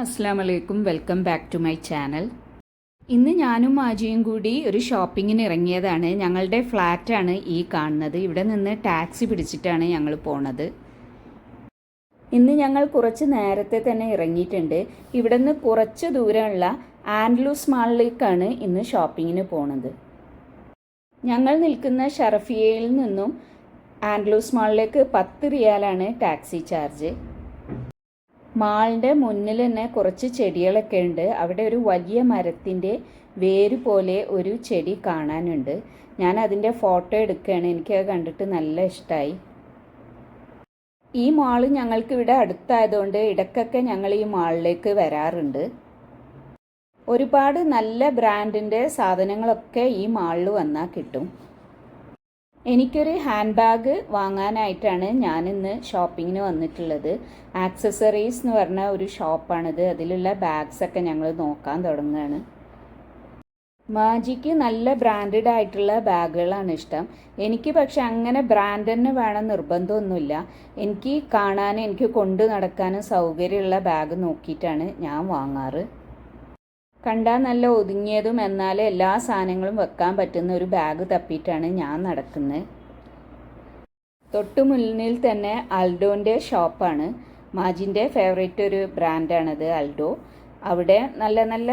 അസ്സാം വലൈക്കും welcome back to my channel. ഇന്ന് ഞാനും മാജിയും കൂടി ഒരു ഷോപ്പിങ്ങിന് ഇറങ്ങിയതാണ്. ഞങ്ങളുടെ ഫ്ലാറ്റാണ് ഈ കാണുന്നത്. ഇവിടെ നിന്ന് ടാക്സി പിടിച്ചിട്ടാണ് ഞങ്ങൾ പോണത്. ഇന്ന് ഞങ്ങൾ കുറച്ച് നേരത്തെ തന്നെ ഇറങ്ങിയിട്ടുണ്ട്. ഇവിടെ നിന്ന് കുറച്ച് ദൂരമുള്ള ആൻഡ്ലൂസ് മാളിലേക്കാണ് ഇന്ന് ഷോപ്പിങ്ങിന് പോണത്. ഞങ്ങൾ നിൽക്കുന്ന ഷറഫിയയിൽ നിന്നും ആൻഡ്ലൂസ് മാളിലേക്ക് പത്ത് റിയാലാണ് ടാക്സി ചാർജ്. മാളിന്റെ മുന്നിൽ തന്നെ കുറച്ച് ചെടികളൊക്കെ ഉണ്ട്. അവിടെ ഒരു വലിയ മരത്തിന്റെ വേര് പോലെ ഒരു ചെടി കാണാനുണ്ട്. ഞാൻ അതിന്റെ ഫോട്ടോ എടുക്കുകയാണ്. എനിക്കത് കണ്ടിട്ട് നല്ല ഇഷ്ടമായി ഈ മാൾ ഞങ്ങൾക്ക് ഇവിടെ അടുത്തായതുകൊണ്ട് ഇടയ്ക്കൊക്കെ ഞങ്ങൾ ഈ മാളിലേക്ക് വരാറുണ്ട്. ഒരുപാട് നല്ല ബ്രാൻഡിന്റെ സാധനങ്ങളൊക്കെ ഈ മാളിൽ വന്നാൽ കിട്ടും. എനിക്കൊരു ഹാൻഡ് ബാഗ് വാങ്ങാനായിട്ടാണ് ഞാനിന്ന് ഷോപ്പിങ്ങിന് വന്നിട്ടുള്ളത്. ആക്സസറീസ് എന്ന് പറഞ്ഞ ഒരു ഷോപ്പാണിത്. അതിലുള്ള ബാഗ്സ് ഒക്കെ ഞങ്ങൾ നോക്കാൻ തുടങ്ങുകയാണ് മാജിക്ക് നല്ല ബ്രാൻഡഡ് ആയിട്ടുള്ള ബാഗുകളാണ് ഇഷ്ടം. എനിക്ക് പക്ഷെ അങ്ങനെ ബ്രാൻഡ് തന്നെ വേണം നിർബന്ധമൊന്നുമില്ല. എനിക്ക് കാണാനും എനിക്ക് കൊണ്ടു നടക്കാനും സൗകര്യമുള്ള ബാഗ് നോക്കിയിട്ടാണ് ഞാൻ വാങ്ങാറ്. കണ്ടാൽ നല്ല ഒതുങ്ങിയതും എന്നാൽ എല്ലാ സാധനങ്ങളും വെക്കാൻ പറ്റുന്ന ഒരു ബാഗ് തപ്പിയിട്ടാണ് ഞാൻ നടക്കുന്നത് തൊട്ടു മുന്നിൽ തന്നെ അൽഡോന്റെ ഷോപ്പാണ്. മാജിന്റെ ഫേവറേറ്റ് ഒരു ബ്രാൻഡാണത് അൽഡോ അവിടെ നല്ല നല്ല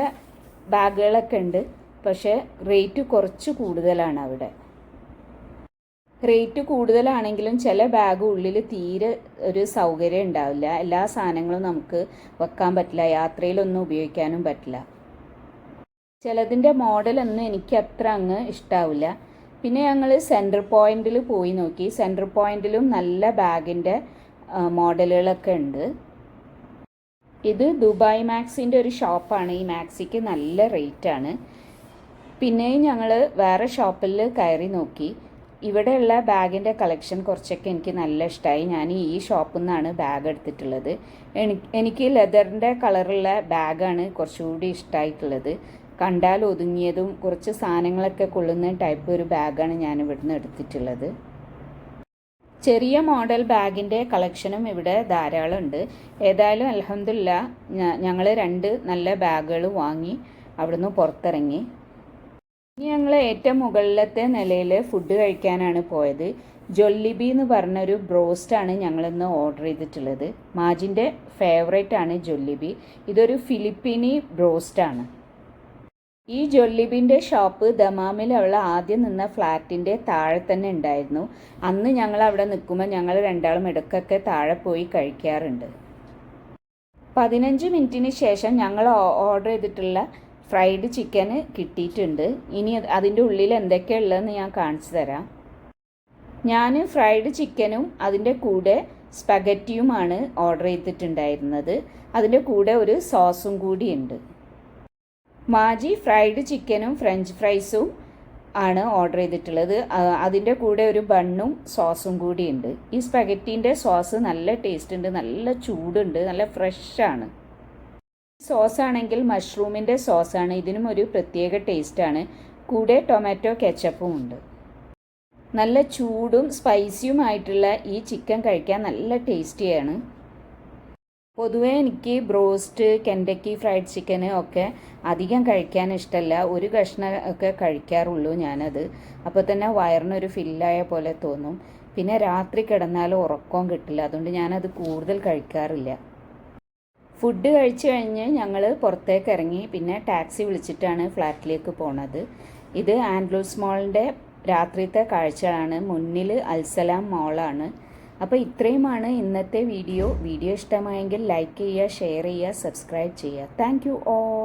ബാഗുകളൊക്കെ ഉണ്ട്. പക്ഷേ റേറ്റ് കുറച്ച് കൂടുതലാണ് അവിടെ. റേറ്റ് കൂടുതലാണെങ്കിലും ചില ബാഗ് ഉള്ളിൽ തീരെ ഒരു സൗകര്യം ഉണ്ടാവില്ല. എല്ലാ സാധനങ്ങളും നമുക്ക് വെക്കാൻ പറ്റില്ല. യാത്രയിലൊന്നും ഉപയോഗിക്കാനും പറ്റില്ല. ചിലതിന്റെ മോഡലൊന്നും എനിക്ക് അത്ര അങ്ങ് ഇഷ്ടാവില്ല. പിന്നെ ഞങ്ങൾ സെന്റർ പോയിന്റിൽ പോയി നോക്കി. സെന്റർ പോയിന്റിലും നല്ല ബാഗിന്റെ മോഡലുകളൊക്കെ ഉണ്ട്. ഇത് ദുബായ് മാക്സിന്റെ ഒരു ഷോപ്പാണ്. ഈ മാക്സിക്ക് നല്ല റേറ്റാണ്. പിന്നെയും ഞങ്ങൾ വേറെ ഷോപ്പിൽ കയറി നോക്കി. ഇവിടെയുള്ള ബാഗിന്റെ കളക്ഷൻ കുറച്ചൊക്കെ എനിക്ക് നല്ല ഇഷ്ടമായി ഞാൻ ഈ ഷോപ്പിൽ നിന്നാണ് ബാഗ് എടുത്തിട്ടുള്ളത്. എനിക്ക് ലെതറിന്റെ കളറുള്ള ബാഗാണ് കുറച്ചുകൂടി ഇഷ്ടമായിട്ടുള്ളത് കണ്ടാൽ ഒതുങ്ങിയതും കുറച്ച് സാധനങ്ങളൊക്കെ കൊള്ളുന്ന ടൈപ്പ് ഒരു ബാഗാണ് ഞാൻ ഇവിടുന്ന് എടുത്തിട്ടുള്ളത്. ചെറിയ മോഡൽ ബാഗിന്റെ കളക്ഷനും ഇവിടെ ധാരാളം ഉണ്ട്. ഏതായാലും അലഹമില്ല ഞങ്ങൾ രണ്ട് നല്ല ബാഗുകൾ വാങ്ങി അവിടുന്ന് പുറത്തിറങ്ങി. ഇനി ഞങ്ങൾ ഏറ്റവും മുകളിലത്തെ നിലയിൽ ഫുഡ് കഴിക്കാനാണ് പോയത്. ജൊല്ലിബി എന്ന് പറഞ്ഞൊരു ബ്രോസ്റ്റാണ് ഞങ്ങളിന്ന് ഓർഡർ ചെയ്തിട്ടുള്ളത്. മാജിന്റെ ഫേവറേറ്റ് ആണ് ജൊല്ലിബി. ഇതൊരു ഫിലിപ്പീനി ബ്രോസ്റ്റാണ് ഈ ജൊല്ലിബിന്റെ ഷോപ്പ് ദമാമിലുള്ള ആദ്യം നിന്ന ഫ്ലാറ്റിന്റെ താഴെ തന്നെ ഉണ്ടായിരുന്നു. അന്ന് ഞങ്ങൾ അവിടെ നിൽക്കുമ്പോൾ ഞങ്ങൾ രണ്ടാളും ഇടയ്ക്കൊക്കെ താഴെ പോയി കഴിക്കാറുണ്ട്. പതിനഞ്ച് മിനിറ്റിന് ശേഷം ഞങ്ങൾ ഓർഡർ ചെയ്തിട്ടുള്ള ഫ്രൈഡ് ചിക്കന് കിട്ടിയിട്ടുണ്ട്. ഇനി അതിന്റെ ഉള്ളിൽ എന്തൊക്കെയുള്ളതെന്ന് ഞാൻ കാണിച്ചു തരാം. ഞാൻ ഫ്രൈഡ് ചിക്കനും അതിന്റെ കൂടെ സ്പഗറ്റിയുമാണ് ഓർഡർ ചെയ്തിട്ടുണ്ടായിരുന്നത്. അതിന്റെ കൂടെ ഒരു സോസും കൂടിയുണ്ട്. മാജി ഫ്രൈഡ് ചിക്കനും ഫ്രഞ്ച് ഫ്രൈസും ആണ് ഓർഡർ ചെയ്തിട്ടുള്ളത്. അതിന്റെ കൂടെ ഒരു ബണ്ണും സോസും കൂടി ഉണ്ട്. ഈ സ്പഗറ്റീന്റെ സോസ് നല്ല ടേസ്റ്റ് ഉണ്ട് നല്ല ചൂടുണ്ട് നല്ല ഫ്രഷാണ് സോസ് ആണെങ്കിൽ മഷ്റൂമിന്റെ സോസാണ് ഇതിനും ഒരു പ്രത്യേക ടേസ്റ്റാണ് കൂടെ ടൊമാറ്റോ കെച്ചപ്പും ഉണ്ട്. നല്ല ചൂടും സ്പൈസിയുമായിട്ടുള്ള ഈ ചിക്കൻ കഴിക്കാൻ നല്ല ടേസ്റ്റിയാണ് പൊതുവേ എനിക്ക് ബ്രോസ്റ്റ് കെൻഡക്കി ഫ്രൈഡ് ചിക്കന് ഒക്കെ അധികം കഴിക്കാൻ ഇഷ്ടമല്ല ഒരു കഷ്ണം ഒക്കെ കഴിക്കാറുള്ളൂ ഞാനത്. അപ്പോൾ തന്നെ വയറിനൊരു ഫില്ലായ പോലെ തോന്നും. പിന്നെ രാത്രി കിടന്നാലും ഉറക്കവും കിട്ടില്ല. അതുകൊണ്ട് ഞാനത് കൂടുതൽ കഴിക്കാറില്ല. ഫുഡ് കഴിച്ചു കഴിഞ്ഞ് ഞങ്ങൾ പുറത്തേക്ക് ഇറങ്ങി. പിന്നെ ടാക്സി വിളിച്ചിട്ടാണ് ഫ്ലാറ്റിലേക്ക് പോണത്. ഇത് ആൻഡ്ലൂസ് മോളിന്റെ രാത്രിത്തെ കാഴ്ചകളാണ്. മുന്നിൽ അൽസലാം മോളാണ്. അപ്പോൾ ഇത്രയുമാണ് ഇന്നത്തെ വീഡിയോ. വീഡിയോ ഇഷ്ടമായെങ്കിൽ ലൈക്ക് ചെയ്യുക ഷെയർ ചെയ്യുക സബ്സ്ക്രൈബ് ചെയ്യുക. Thank you all